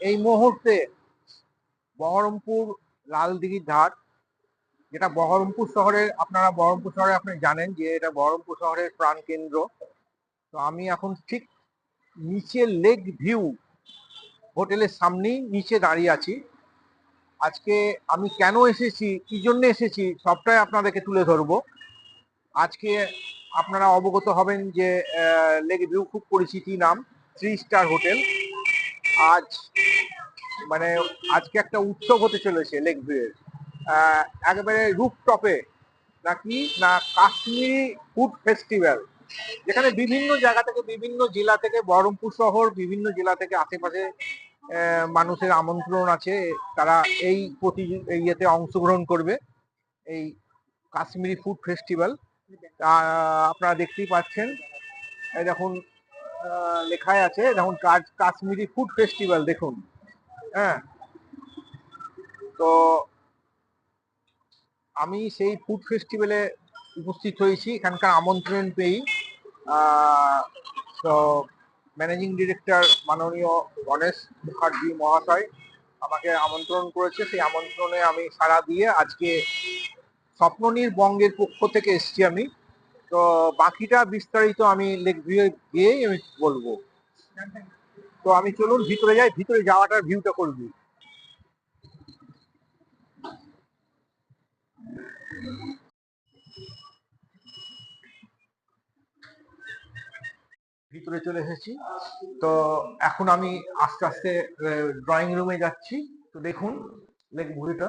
এই মুহূর্তে বহরমপুর লালদিঘির ধার, যেটা বহরমপুর শহরের আপনারা বহরমপুর শহরে আপনি জানেন যে এটা বহরমপুর শহরের প্রাণকেন্দ্র তো আমি এখন ঠিক নিচে লেক ভিউ হোটেলের সামনেই নিচে দাঁড়িয়ে আছি। আজকে আমি কেন এসেছি, কি জন্য এসেছি, সবটাই আপনাদেরকে তুলে ধরবো। আজকে আপনারা অবগত হবেন যে লেক ভিউ খুব পরিচিতি নাম, থ্রি স্টার হোটেল। আজ মানে আজকে একটা উৎসব হতে চলেছে লেক ভিউয়ের। একেবারে রুফটপে নাকি না কাশ্মীরি ফুড ফেস্টিভ্যাল, যেখানে বিভিন্ন জায়গা থেকে, বিভিন্ন জেলা থেকে, বহরমপুর শহর বিভিন্ন জেলা থেকে আশেপাশে মানুষের আমন্ত্রণ আছে। তারা এই প্রতি ইয়েতে অংশগ্রহণ করবে, এই কাশ্মীরি ফুড ফেস্টিভ্যাল। আপনারা দেখতেই পাচ্ছেন। দেখুন লেখাই আছে যেমন কাশ্মীরি ফুড ফেস্টিভ্যাল, দেখুন। হ্যাঁ? তো আমি সেই ফুড ফেস্টিভ্যালে উপস্থিত হয়েছি, এখানকার আমন্ত্রণ পেয়েই। তো ম্যানেজিং ডিরেক্টর মাননীয় গণেশ মুখার্জি মহাশয় আমাকে আমন্ত্রণ করেছে। সেই আমন্ত্রণে আমি সাড়া দিয়ে আজকে স্বপ্ননীর বঙ্গের পক্ষ থেকে এসেছি আমি। তো বাকিটা বিস্তারিত আমি লেক গিয়েই আমি বলব। তো আমি চলুন, ভিতরে যাই, ভিতরে যাওয়াটার ভিউটা করবি। ভিতরে চলে এসেছি। তো এখন আমি আস্তে আস্তে ড্রয়িং রুমে যাচ্ছি। তো দেখুন লেক ভিউটা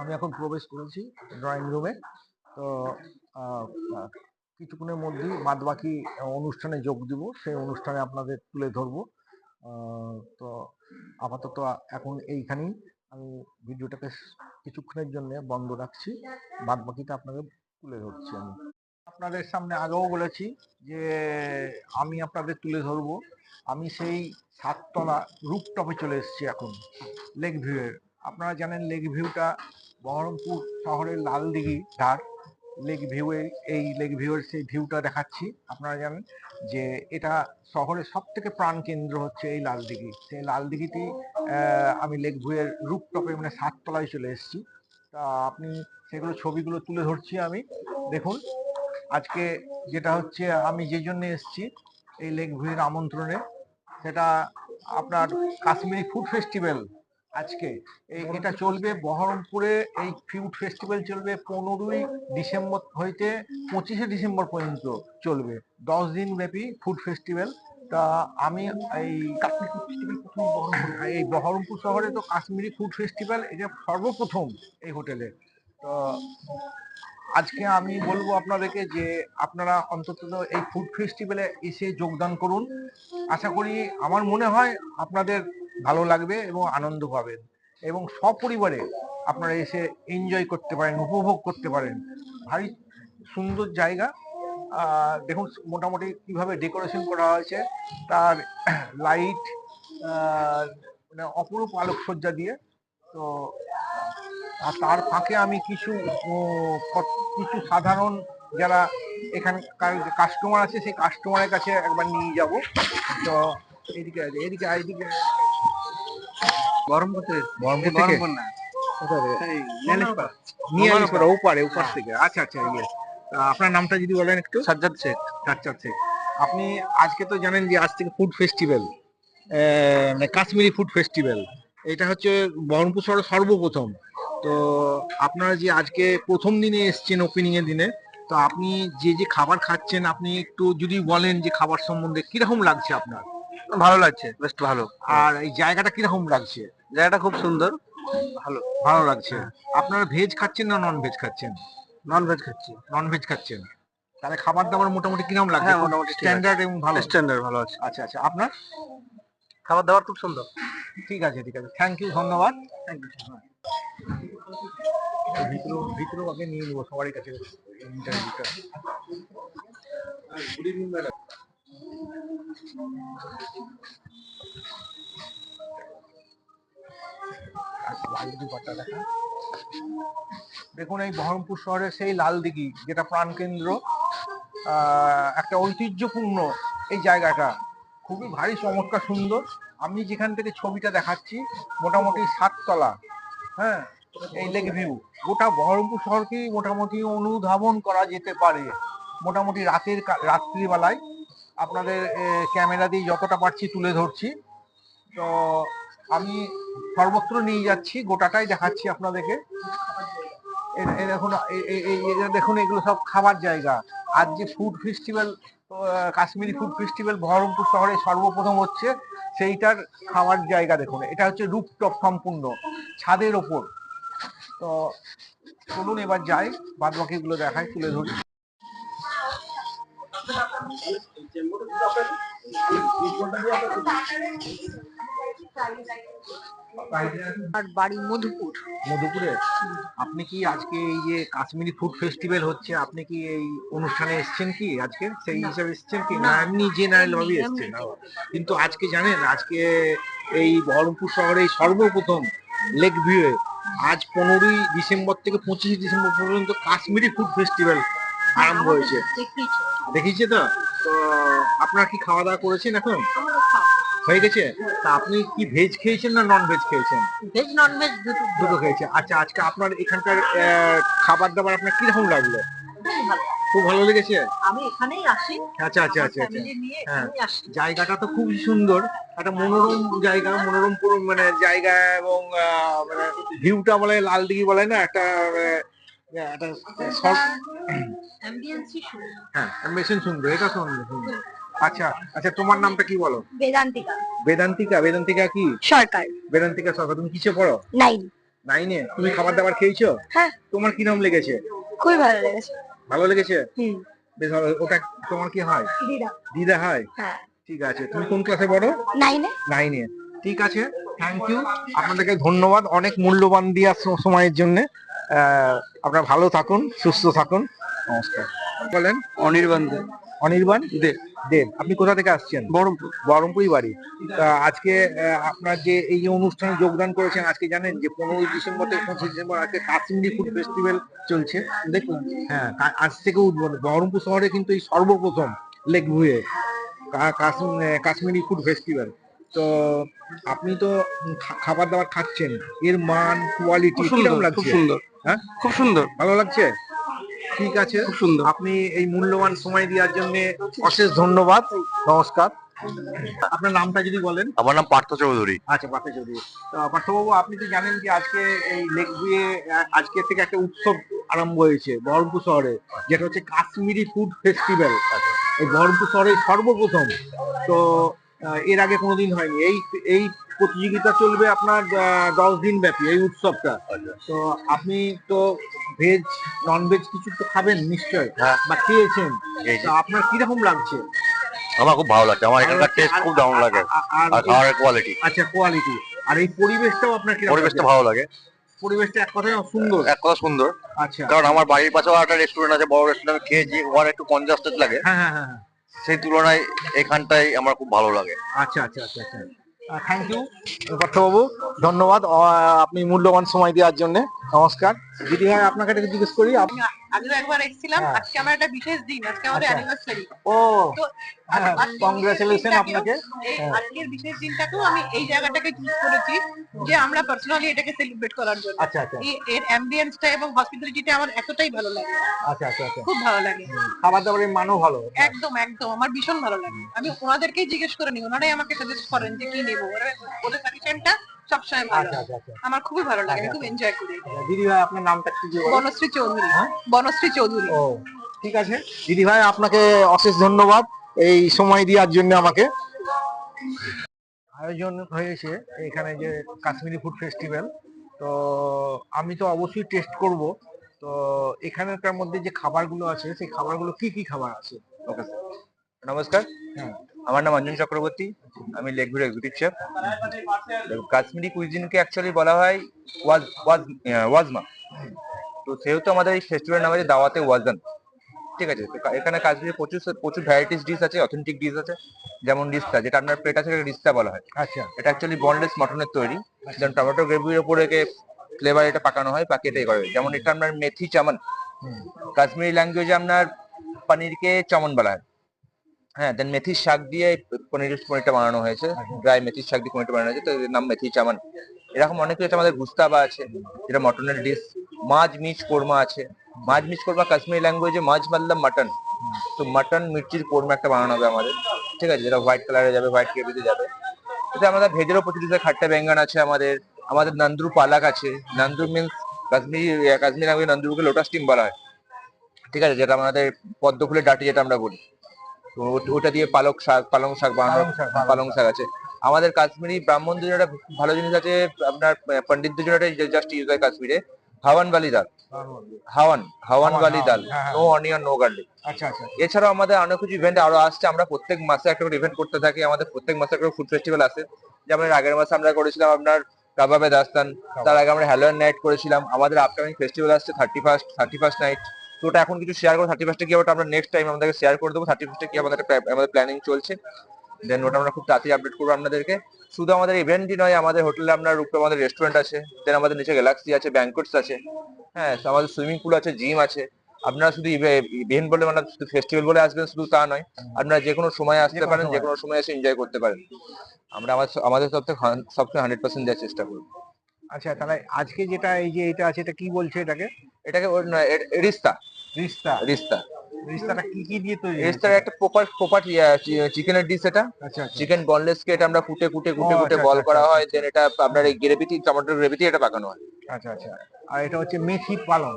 আমি এখন প্রবেশ করেছি ড্রয়িং রুমে তো কিছুক্ষণের মধ্যেই বাদ বাকি অনুষ্ঠানে যোগ দিব, সেই অনুষ্ঠানে আপনাদের তুলে ধরবো। তো আপাতত এখন এইখানেই আমি ভিডিওটাকে কিছুক্ষণের জন্য বন্ধ রাখছি। বাদ বাকিটা আপনাদের তুলে ধরছি আমি। আপনাদের সামনে আগেও বলেছি যে আমি আপনাদের তুলে ধরবো। আমি সেই সাততলা রূপটপে চলে এসেছি এখন লেক ভিউয়ের আপনারা জানেন লেক ভিউটা বহরমপুর শহরের লালদিঘি ধার। লেক ভিউ এই লেক ভিউয়ের সেই ভিউটা দেখাচ্ছি, আপনারা জানেন যে এটা শহরের সব থেকে প্রাণ কেন্দ্র হচ্ছে এই লালদিঘি সেই লালদিঘিটি আমি লেক ভিউয়ের রূপটপে মানে সাততলায় চলে এসেছি। তা আপনি সেগুলো ছবিগুলো তুলে ধরছি আমি। দেখুন আজকে যেটা হচ্ছে, আমি যে জন্য এসেছি, এই লেক ভিউয়ের আমন্ত্রণে, সেটা আপনার কাশ্মীরি ফুড ফেস্টিভ্যাল আজকে। এই এটা চলবে বহরমপুরে, এই ফুড ফেস্টিভ্যাল চলবে পনেরোই ডিসেম্বর হইতে পঁচিশে ডিসেম্বর পর্যন্ত চলবে। দশ দিন ব্যাপী ফুড ফেস্টিভ্যাল। তা আমি এই এই বহরমপুর শহরে তো কাশ্মীরি ফুড ফেস্টিভ্যাল, এটা সর্বপ্রথম এই হোটেলে। তো আজকে আমি বলব আপনাদেরকে যে আপনারা অন্তত এই ফুড ফেস্টিভ্যালে এসে যোগদান করুন। আশা করি আমার মনে হয় আপনাদের ভালো লাগবে এবং আনন্দ পাবেন এবং সপরিবারে আপনারা এসে এনজয় করতে পারেন, উপভোগ করতে পারেন। ভারী সুন্দর জায়গা। দেখুন মোটামুটি কীভাবে ডেকোরেশন করা হয়েছে, তার লাইট মানে অপরূপ আলোকসজ্জা দিয়ে। তো আর তার ফাঁকে আমি কিছু কিছু সাধারণ যারা এখানকার কাস্টমার আছে সেই কাস্টমারের কাছে একবার নিয়ে যাব। তো এদিকে এদিকে এদিকে। বহরমপুর থেকে ওপারে ওপার থেকে। আচ্ছা আচ্ছা ইয়ে আপনার নামটা যদি বলেন একটু। সাজ্জাদ শেখ। আচ্ছা আচ্ছা আপনি আজকে তো জানেন যে আজ থেকে ফুড ফেস্টিভ্যাল মানে কাশ্মীরি ফুড ফেস্টিভ্যাল এটা হচ্ছে বহরমপুর শহরের সর্বপ্রথম। তো আপনারা যে আজকে প্রথম দিনে এসছেন ওপেনিং এর দিনে তো আপনি যে যে খাবার খাচ্ছেন আপনি একটু যদি বলেন যে খাবার সম্বন্ধে কীরকম লাগছে আপনার? ভালো লাগছে বেশ ভালো। আর এই জায়গাটা কীরকম লাগছে? জায়গাটা খুব সুন্দর ভালো। ভালো লাগছে। আপনারা ভেজ খাচ্ছেন না নন ভেজ খাচ্ছেন? নন ভেজ খাচ্ছি। নন ভেজ খাচ্ছেন। তাহলে খাবার দাবার মোটামুটি কীরকম লাগছে? হ্যাঁ, মোটামুটি স্ট্যান্ডার্ড এবং ভালো? স্ট্যান্ডার্ড ভালো আছে। আচ্ছা আচ্ছা। আপনার? খাবার দাবার খুব সুন্দর। ঠিক আছে ঠিক আছে। থ্যাংক ইউ ধন্যবাদ। থ্যাংক ইউ ভিতরে ভিতরে আগে নিয়ে নেব সবারই কাছে। ইন্টারভিউটা গুড ইভিনিং ম্যাডাম। দেখুন এই বহরমপুর শহরের সেই লাল দিঘি যেটা প্রাণকেন্দ্র আহ, একটা ঐতিহ্যপূর্ণ এই জায়গাটা। খুবই ভারী চমৎকার সুন্দর। আমি যেখান থেকে ছবিটা দেখাচ্ছি মোটামুটি সাততলা হ্যাঁ? এই লেক ভিউ। গোটা বহরমপুর শহরকেই মোটামুটি অনুধাবন করা যেতে পারে। মোটামুটি রাতের রাত্রিবেলায়। আপনাদের ক্যামেরা দিয়ে যতটা পারছি তুলে ধরছি। তো আমি সর্বত্র নিয়ে যাচ্ছি, গোটাটাই দেখাচ্ছি আপনাদেরকে। দেখুন দেখুন, এগুলো সব খাবার জায়গা। আজ যে food festival Kashmiri food festival Baharampur শহরে সর্বপ্রথম হচ্ছে, সেইটার খাওয়ার জায়গা দেখুন। এটা হচ্ছে রূপটপ সম্পূর্ণ, ছাদের ওপর। তো চলুন এবার যাই বাদ বাকিগুলো দেখাই তুলে ধরি। বাড়ি মধুপুর। মধুপুরে? আপনি কি আজকে এই যে কাশ্মীরি ফুড ফেস্টিভ্যাল হচ্ছে আপনি কি এই অনুষ্ঠানে এসেছেন কি আজকে? সেই হিসাবে এসেছেন কি? না। এমনি জেনারেল ভাবে এসেছেন। কিন্তু আজকে জানেন আজকে এই বহরমপুর শহরে সর্বপ্রথম লেক ভিউয়ে আজ পনেরোই ডিসেম্বর থেকে পঁচিশে ডিসেম্বর পর্যন্ত কাশ্মীরি ফুড ফেস্টিভ্যাল আরম্ভ হয়েছে। দেখিয়েছে। দেখিয়েছে তো? তো আপনারা কি খাওয়া দাওয়া করেছেন এখন? হয়ে গেছে? তা আপনি কি ভেজ খেয়েছেন না নন ভেজ খেয়েছেন? ভেজ নন ভেজ দুটো খেয়েছে। আচ্ছা আজকে আপনার এখানকার খাবার দাবার আপনার কীরকম লাগল। খুব ভালো লেগেছে? আমি এখানেই আসি। আচ্ছা আচ্ছা আচ্ছা আচ্ছা। নিয়ে হ্যাঁ। আসি। জায়গাটা তো খুবই সুন্দর। একটা মনোরম জায়গা মনোরম মানে জায়গা এবং মানে ভিউটা বলে লাল দিঘি বলে না একটা একটা সর- অ্যাম্বিয়েন্সই হ্যাঁ সুন্দর এটা সুন্দর সুন্দর। আচ্ছা আচ্ছা তোমার নামটা কি বলো? বেদান্তিকা। বেদান্তিকা বেদান্তিকা কি? সরকার। বেদান্তিকা সরকার তুমি কিসে পড়ো? নাইন নাইনে তুমি খাবার দাবার খেয়েছো? হ্যাঁ। তোমার কি নাম লেগেছে? খুবই ভালো লেগেছে। ভালো লেগেছে? বেশ ভালো। ওটা তোমার কি হয়? দিদা। দিদা হয়? হ্যাঁ। ঠিক আছে। তুমি কোন ক্লাসে পড়ো? নাইনে নাইনে ঠিক আছে। থ্যাংক ইউ আপনাদেরকে ধন্যবাদ অনেক মূল্যবান দিয়া সময়ের জন্য। আপনারা ভালো থাকুন সুস্থ থাকুন। নমস্কার। বলেন। অনির্বাণ দে। অনির্বাণ? দে। দেব আপনি কোথা থেকে আসছেন? বহরমপুর। বহরমপুরই বাড়ি। আজকে আপনার যে এই যে অনুষ্ঠানে যোগদান করেছেন আজকে জানেন যে পনেরোই ডিসেম্বর থেকে পঁচিশ ডিসেম্বর আজকে কাশ্মীরি ফুড ফেস্টিভ্যাল চলছে। দেখুন। হ্যাঁ আজ থেকে উদ্বোধন। বহরমপুর শহরে কিন্তু এই সর্বপ্রথম lake view Kashmiri food festival. তো আপনি তো খাবার দাবার খাচ্ছেন। এর মান কোয়ালিটি কীরকম খুব সুন্দর। হ্যাঁ? খুব সুন্দর। ভালো লাগছে? ঠিক আছে। খুব সুন্দর। আপনি এই মূল্যবান সময় দেওয়ার জন্য অশেষ ধন্যবাদ। নমস্কার। আপনার নামটা যদি বলেন। আমার নাম পার্থ চৌধুরী। আচ্ছা পার্থ চৌধুরী। তো পার্থবাবু আপনি তো জানেন যে আজকে এই লেক ভিউয়ে আজকে থেকে একটা উৎসব আরম্ভ হয়েছে বহরমপুর শহরে যেটা হচ্ছে কাশ্মীরি ফুড ফেস্টিভ্যাল। এই বহরমপুর শহরে সর্বপ্রথম। তো এর আগে কোনোদিন হয়নি। এই এই প্রতিযোগিতা চলবে আপনার দশ দিন ব্যাপী এই উৎসবটা। তো আপনি তো ভেজ নন ভেজ কিছু তো খাবেন নিশ্চয় হ্যাঁ। বা খেয়েছেন। আপনার কীরকম লাগছে? আমার খুব ভালো লাগছে। আমার এখানকার টেস্ট খুব দারুণ লাগে। আর খাবারের কোয়ালিটি আচ্ছা কোয়ালিটি আর এই পরিবেশটাও আপনার পরিবেশটা ভালো লাগে। পরিবেশটা এক কথায় সুন্দর। এক কথা সুন্দর। আচ্ছা। কারণ আমার বাড়ির পাশেও একটা রেস্টুরেন্ট আছে বড় রেস্টুরেন্ট খেয়েছি ওখানে একটু কনজাস্টেড লাগে। হ্যাঁ হ্যাঁ হ্যাঁ হ্যাঁ। সেই তুলনায় এখানটাই আমার খুব ভালো লাগে। আচ্ছা আচ্ছা আচ্ছা আচ্ছা। থ্যাংক ইউ পার্থবাবু ধন্যবাদ। আপনি মূল্যবান সময় দেওয়ার জন্য। নমস্কার। দিদি ভাই আপনাকে একটা জিজ্ঞেস করি আপনি আগেও একবার এসেছিলাম হ্যাঁ। আজকে আমার একটা বিশেষ দিন আজকে আমাদের আচ্ছা। অ্যানিভার্সারি ও তো হ্যাঁ, আজকের আপনাকে। এই হ্যাঁ। আজকের বিশেষ দিনটাকেও আমি এই জায়গাটাকে চুজ করেছি যে আমরা পার্সোনালি এটাকে সেলিব্রেট করার জন্য। আচ্ছা আচ্ছা। এই- এর অ্যাম্বিয়েন্সটা এবং হসপিটালিটিটা আমার এতটাই ভালো লাগে। আচ্ছা আচ্ছা আচ্ছা। খুব ভালো লাগে। খাবার দাবারের মানও ভালো। একদম একদম আমার ভীষণ ভালো লাগে। আমি ওনাদেরকেই জিজ্ঞেস করে নিই ওনারাই আমাকে সাজেস্ট করেন যে কি নেব। ওরা- ওদের সাজেশনটা সবসময় ভালো। আচ্ছা আচ্ছা আচ্ছা। আমার খুবই ভালো লাগে আমি খুব এনজয় করি দিদি ভাই আপনার নামটা কি? বনশ্রী চৌধুরী। হ্যাঁ? বনশ্রী চৌধুরী। ও ঠিক আছে। দিদি ভাই আপনাকে অশেষ ধন্যবাদ এই সময় দেওয়ার জন্য আমাকে। আয়োজন হয়েছে এখানে যে কাশ্মীরি ফুড ফেস্টিভ্যাল। তো আমি তো অবশ্যই টেস্ট করব। তো এখানকার মধ্যে যে খাবারগুলো আছে সেই খাবারগুলো কি কি খাবার আছে? ওকে নমস্কার। হ্যাঁ। আমার নাম অঞ্জন চক্রবর্তী আমি lake view executive chef Kashmiri কুইজিনকে actually বলা হয় ওয়াজ ওয়াজ ওয়াজমা। তো সেহেতু আমাদের এই ফেস্টিভ্যাল নাম আছে দাওয়াতে ওয়াজান। ঠিক আছে তো এখানে কাশ্মীরে প্রচুর প্রচুর ভ্যারাইটিস ডিশ আছে অথেন্টিক ডিশ আছে। যেমন রিস্তা যেটা আপনার প্লেট আছে রিস্তা বলা হয়। আচ্ছা। এটা অ্যাকচুয়ালি বনলেস মটনের তৈরি। যেমন টমেটো গ্রেভির উপরে ফ্লেভার এটা পাকানো হয় পাকিয়ে এটাই করে যেমন এটা আপনার মেথি চামন। কাশ্মীরি ল্যাঙ্গুয়েজে আপনার পনিরকে চমন বলা হয়। হ্যাঁ দেন মেথির শাক দিয়ে পনির পনিরটা বানানো হয়েছে। ড্রাই মেথির শাক দিয়ে পনিরটা বানানো হয়েছে। তো এর নাম মেথি চামান এরকম অনেক কিছু আমাদের গুস্তাবা আছে যেটা মটনের ডিশ মাছ মিচ কোরমা আছে। মাছ মিচ কোরমা কাশ্মীরি ল্যাঙ্গুয়েজে মাছ মাতলাম মাটন। তো মাটন মির্চির কোরমা একটা বানানো হবে আমাদের। ঠিক আছে যেটা হোয়াইট কালারে যাবে হোয়াইট গ্রেভিতে যাবে। এতে আমাদের ভেজেরও আছে, খাট্টা বেঙ্গান আছে আমাদের। আমাদের নান্দুর পালাক আছে। নান্দুর মিন্স কাশ্মীরি কাশ্মীর ল্যাঙ্গুয়েজ নান্দুরকে লোটাস টিম বলা হয়। ঠিক আছে যেটা আমাদের পদ্ম ফুলের ডাটি যেটা আমরা বলি। ওট- দিয়ে পালক শাক পালং শাক বানানো পালং শাক, আছে। আমাদের কাশ্মীরি ব্রাহ্মণদের যেটা ভালো জিনিস আছে। আপনার পন্ডিতদের জন্য জাস্ট ইউজ হয় কাশ্মীরে। হাওয়ান বালি ডাল। হাওয়ান হাওয়ান বালি ডাল। হ্যাঁ। নো অনিয়ন নো গার্লিক আচ্ছা আচ্ছা এছাড়াও আমাদের অনেক কিছু ইভেন্ট আরও আসছে। আমরা প্রত্যেক মাসে একটা করে ইভেন্ট করতে থাকি। আমাদের প্রত্যেক মাসে একটা ফুড ফেস্টিভ্যাল আসে। যেমন আগের মাসে আমরা করেছিলাম আপনার কাবাবে দাস্তান। তার আগে আমরা হ্যালোয়েন নাইট করেছিলাম। আমাদের আপকামিং ফেস্টিভ্যাল আসছে thirty first thirty first night ওটা এখন কিছু শেয়ার করব থার্টি ফার্স্টে কি ওটা আমরা নেক্সট টাইম আমাদেরকে শেয়ার করে দেবো। থার্টি ফার্স্টে কি আমাদের আমাদের প্ল্যানিং চলছে। দেন ওটা আমরা খুব তাড়াতাড়ি আপডেট করব আপনাদেরকে। শুধু আমাদের ইভেন্টই নয় আমাদের হোটেলে আপনার উপরে আমাদের রেস্টুরেন্ট আছে। দেন আমাদের নিচে গ্যালাক্সি আছে ব্যাঙ্কোটস আছে। হ্যাঁ আমাদের সুইমিং পুল আছে জিম আছে। আপনারা শুধু ইভেন্ট বলে মানে শুধু ফেস্টিভ্যাল বলে আসবেন শুধু তা নয়। আপনারা যে কোনো সময় আসতে পারেন যে। কোনো সময় এসে এনজয় করতে পারেন। আমরা আমাদের তরফ থেকে হান- সবসময় হান্ড্রেড পার্সেন্ট দেওয়ার চেষ্টা করব। আচ্ছা তাহলে আজকে যেটা এই যে এটা আছে এটা কি বলছে এটাকে? এটাকে রিস্তা রিস্তা রিস্তা রিস্তাটা কি কি দিয়ে তৈরি রিস্তার একটা প্রপার প্রপার চিকেনের ডিশ এটা। আচ্ছা আচ্ছা। চিকেন বনলেস কে এটা আমরা কুটে কুটে কুটে ও, কুটে আচ্ছা, বল আচ্ছা, করা আচ্ছা, হয় দেন এটা আপনার এই টমেটোর এটা পাকানো হয়। আচ্ছা আচ্ছা। আর এটা হচ্ছে মেথি পালং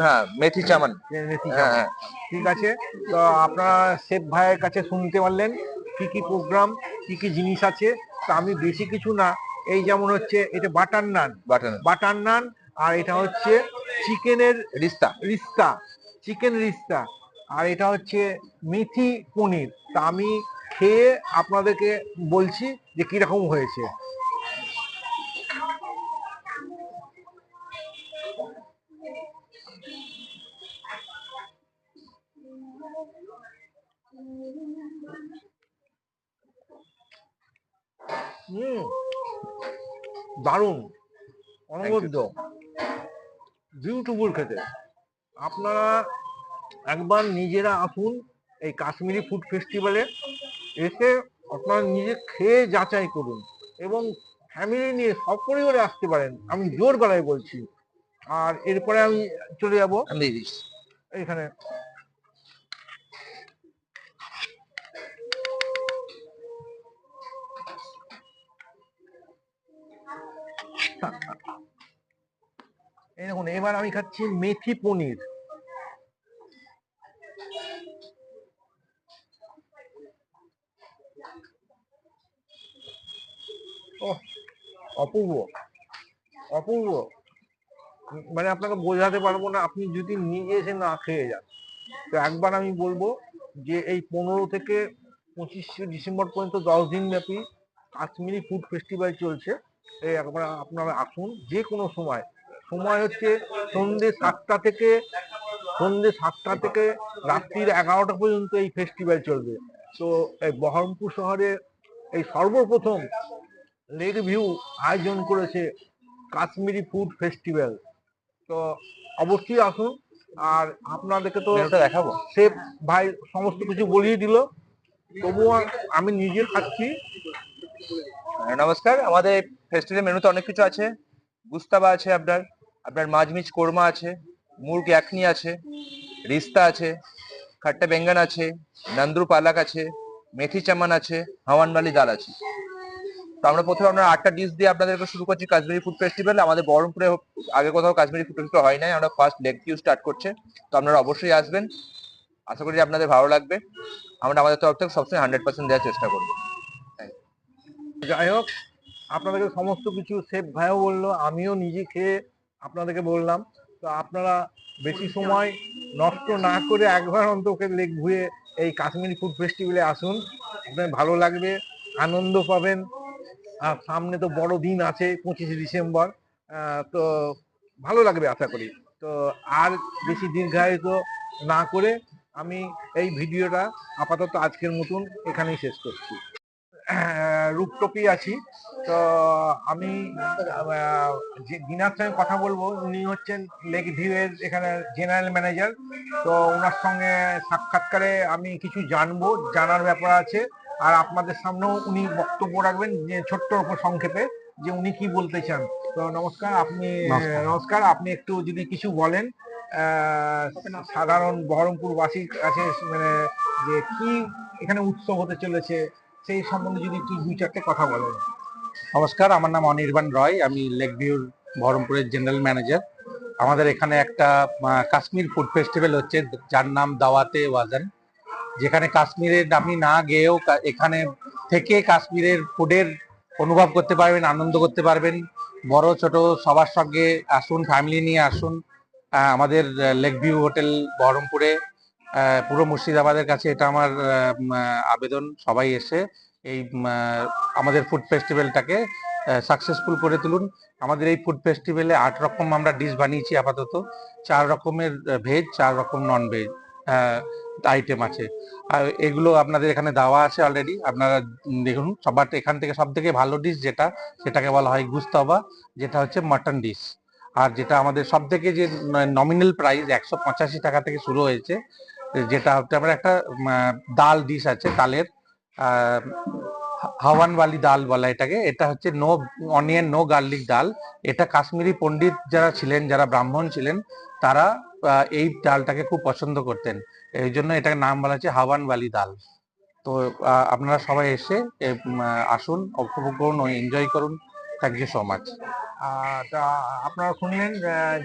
হ্যাঁ মেথি চামান। মেথি হ্যাঁ হ্যাঁ। ঠিক আছে তো আপনারা শেফ ভাইয়ের কাছে শুনতে পারলেন কি কি প্রোগ্রাম কি কি জিনিস আছে। তো আমি বেশি কিছু না এই যেমন হচ্ছে এটা বাটার নান। বাটার নান আর এটা হচ্ছে চিকেনের রিস্তা। রিস্তা চিকেন রিস্তা। আর এটা হচ্ছে মেথি পনির। তা আমি খেয়ে আপনাদেরকে বলছি যে কীরকম হয়েছে। হুম দারুণ অনবদ্য। বিউটিফুল খেতে। আপনারা একবার নিজেরা আসুন এই কাশ্মীরি ফুড ফেস্টিভ্যালে এসে আপনারা নিজে খেয়ে যাচাই করুন এবং ফ্যামিলি নিয়ে সপরিবারে আসতে পারেন। আমি জোর গলায় বলছি। আর এরপরে আমি চলে যাব। এখানে। এই দেখুন, এবার আমি খাচ্ছি মেথি পনির। অপূর্ব অপূর্ব। মানে আপনাকে বোঝাতে পারব না, আপনি যদি নিজে এসে না খেয়ে যান। তো একবার আমি বলব যে এই পনেরো থেকে পঁচিশে ডিসেম্বর পর্যন্ত দশ দিন ব্যাপী কাশ্মীরি ফুড ফেস্টিভ্যাল চলছে। এই একবার আপনারা আসুন, যে কোনো সময় সময় হচ্ছে সন্ধ্যে সাতটা থেকে সন্ধ্যে সাতটা থেকে রাত্রির এগারোটা পর্যন্ত এই ফেস্টিভ্যাল চলবে। তো এই বহরমপুর শহরে এই সর্বপ্রথম লেক ভিউ আয়োজন করেছে কাশ্মীরি ফুড ফেস্টিভ্যাল তো অবশ্যই আসুন আর আপনাদেরকে তো দেখাবো? শেফ ভাই সমস্ত কিছু বলিয়ে দিল। তবুও আমি নিজে খাচ্ছি। হ্যাঁ, নমস্কার। আমাদের ফেস্টিভ্যাল মেনুতে অনেক কিছু আছে। গুস্তাবা আছে আপনার। আপনার মাঝমিচ কোরমা আছে, মুরগ একনি আছে, রিস্তা আছে, খাট্টা বেঙ্গন আছে, নান্দুর পালাক আছে, মেথি চামান আছে হাওয়ানবালি ডাল আছে। তো আমরা প্রথমে আমরা আটটা ডিশ দিয়ে আপনাদেরকে শুরু করছি কাশ্মীরি ফুড ফেস্টিভ্যাল আমাদের বহরমপুরে আগে কোথাও কাশ্মীরি ফুড ফেস্টিভ্যাল হয় নাই। আমরা ফার্স্ট লেগ কিউ স্টার্ট করছে। তো আপনারা অবশ্যই আসবেন। আশা করি আপনাদের ভালো লাগবে। আমরা আমাদের তরফ থেকে সবসময় হান্ড্রেড পার্সেন্ট দেওয়ার চেষ্টা করব। যাই হোক, আপনাদেরকে সমস্ত কিছু সেফ ভাইও বলল, আমিও নিজে খেয়ে আপনাদেরকে বললাম, তো আপনারা বেশি সময় নষ্ট না করে একবার অন্তকে লেক ঘুরে এই কাশ্মীরি ফুড ফেস্টিভ্যালে আসুন। আপনার ভালো লাগবে, আনন্দ পাবেন। আর সামনে তো বড় দিন আছে, পঁচিশে ডিসেম্বর তো ভালো লাগবে আশা করি। তো আর বেশি দীর্ঘায়িত না করে আমি এই ভিডিওটা আপাতত আজকের মতন এখানেই শেষ করছি। রূপটপি আছি। তো আমি যে দিনার সঙ্গে কথা বলব উনি হচ্ছেন লেক ভিউয়ের এখানে জেনারেল ম্যানেজার তো ওনার সঙ্গে সাক্ষাৎকারে আমি কিছু জানব জানার ব্যাপার আছে। আর আপনাদের সামনেও উনি বক্তব্য রাখবেন যে ছোট্ট উপর সংক্ষেপে যে উনি কি বলতে চান। তো নমস্কার আপনি নমস্কার। আপনি একটু যদি কিছু বলেন সাধারণ বহরমপুরবাসীর কাছে মানে যে কি এখানে উৎসব হতে চলেছে সেই সম্বন্ধে যদি একটু দুই চারটে কথা বলেন। নমস্কার, আমার নাম অনির্বাণ রয়, আমি লেক ভিউর বহরমপুরের জেনারেল ম্যানেজার। আমাদের এখানে একটা কাশ্মীর ফুড ফেস্টিভ্যাল হচ্ছে, যার নাম দাওয়াতে ওয়াজান। যেখানে কাশ্মীরের, আপনি না গিয়েও এখানে থেকে কাশ্মীরের ফুডের অনুভব করতে পারবেন, আনন্দ করতে পারবেন। বড়, ছোট, সবার সঙ্গে আসুন ফ্যামিলি নিয়ে আসুন। আমাদের লেক ভিউ হোটেল বহরমপুরে পুরো মুর্শিদাবাদের কাছে এটা আমার আবেদন। সবাই এসে এই আমাদের ফুড ফেস্টিভ্যালটাকে সাকসেসফুল করে তুলুন। আমাদের এই ফুড ফেস্টিভ্যালে আট রকম আমরা ডিশ বানিয়েছি আপাতত। চার রকমের ভেজ চার রকম নন ভেজ আইটেম আছে। আর এগুলো আপনাদের এখানে দেওয়া আছে অলরেডি আপনারা দেখুন সবার এখান থেকে সব থেকে ভালো ডিশ যেটা সেটাকে বলা হয় গুস্তাবা যেটা হচ্ছে মাটন ডিশ আর যেটা আমাদের সব থেকে যে নমিনাল প্রাইস একশো পঁচাশি টাকা থেকে শুরু হয়েছে যেটা হচ্ছে আমরা একটা ডাল ডিশ আছে আহ, হাওয়ানওয়ালি ডাল বলা এটাকে। এটা হচ্ছে নো অনিয়ন নো গার্লিক ডাল। এটা কাশ্মীরি পণ্ডিত যারা ছিলেন, যারা ব্রাহ্মণ ছিলেন, তারা এই ডালটাকে খুব পছন্দ করতেন। এই জন্য এটাকে নাম বলা হচ্ছে হাওয়ানওয়ালি ডাল। তো আপনারা সবাই এসে আসুন, উপভোগ করুন এনজয় করুন। থ্যাংক ইউ সো মাচ তা আপনারা শুনলেন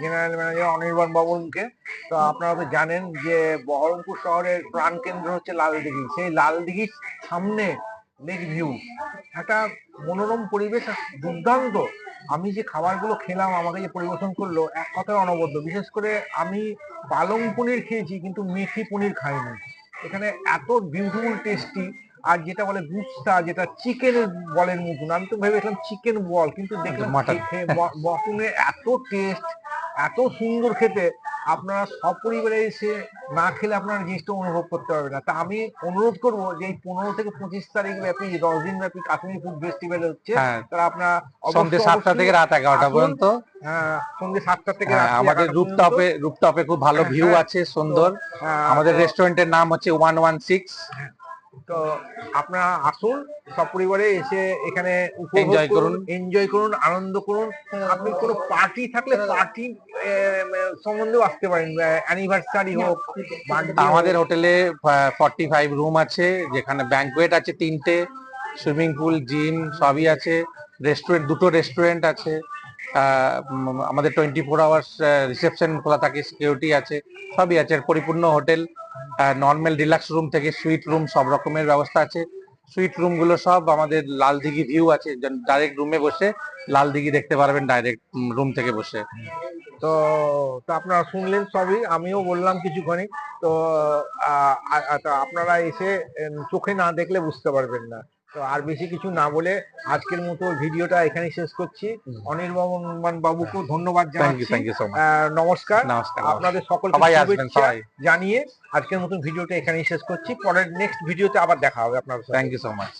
জেনারেল ম্যানেজার অনির্বাণ মুখে তো আপনারা তো জানেন যে বহরমপুর শহরের প্রাণকেন্দ্র হচ্ছে লালদিঘি। সেই লালদিঘির সামনে লেক ভিউ। একটা মনোরম পরিবেশ দুর্দান্ত। আমি যে খাবারগুলো খেলাম, আমাকে যে পরিবেশন করল, এক কথায় অনবদ্য। বিশেষ করে আমি পালং পনির খেয়েছি, কিন্তু মেথি পনির খাইনি। এখানে এত বিউটিফুল টেস্টি আর যেটা বলে গুস্তা যেটা চিকেনের বলের মতন। আমি তো ভেবেছিলাম চিকেন বল কিন্তু দেখলাম Mutton. মটনের এত টেস্ট এত সুন্দর খেতে আপনারা সপরিবারে এসে না খেলে আপনারা জিনিসটা অনুভব করতে পারবেন না। তা আমি অনুরোধ করব যে এই পনেরো থেকে পঁচিশ তারিখ ব্যাপী দশ দিন ব্যাপী কাশ্মীর ফুড ফেস্টিভ্যাল হচ্ছে হ্যাঁ। তারা আপনারা সন্ধ্যে সাতটা থেকে রাত এগারোটা পর্যন্ত। হ্যাঁ, সন্ধ্যে সাতটা থেকে হ্যাঁ, আমাদের 11টা রুপটপে রুপটপে খুব ভালো হ্যাঁ, ভিউ হ্যাঁ। আছে সুন্দর। আমাদের রেস্টুরেন্টের নাম হচ্ছে ওয়ান ওয়ান সিক্স তো আপনারা আসুন সপরিবারে এসে এখানে Enjoy করুন। এনজয় করুন আনন্দ করুন। আপনি কোনো পার্টি থাকলে পার্টি সম্বন্ধেও আসতে পারেন অ্যানিভার্সারি হোক আমাদের হোটেলে ফর্টি ফাইভ রুম আছে যেখানে ব্যাংকুয়েট আছে তিনটে সুইমিং পুল জিম সবই আছে রেস্টুরেন্ট দুটো রেস্টুরেন্ট আছে আহ, আমাদের টোয়েন্টি ফোর আওয়ার্স রিসেপশন খোলা থাকে সিকিউরিটি আছে সবই আছে পরিপূর্ণ হোটেল। নর্মাল ডিলাক্স রুম থেকে সুইট রুম সব রকমের ব্যবস্থা আছে। সুইট রুমগুলো সব আমাদের লাল দিঘি ভিউ আছে ডাইরেক্ট রুমে বসে লাল দিঘি দেখতে পারবেন ডাইরেক্ট রুম থেকে বসে। তো তো আপনারা শুনলেন সবই, আমিও বললাম কিছুক্ষণই। তো আপনারা এসে চোখে না দেখলে বুঝতে পারবেন না। তো আর বেশি কিছু না বলে আজকের মতো ভিডিওটা এখানে শেষ করছি। অনির্বাণ বাবুকে ধন্যবাদ জানাচ্ছি। Thank you so much ah, নমস্কার। আপনাদের সকল জানিয়ে আজকের মতন ভিডিওটা এখানেই শেষ করছি। পরের নেক্সট ভিডিওতে আবার দেখা হবে আপনার সাথে। Thank you so much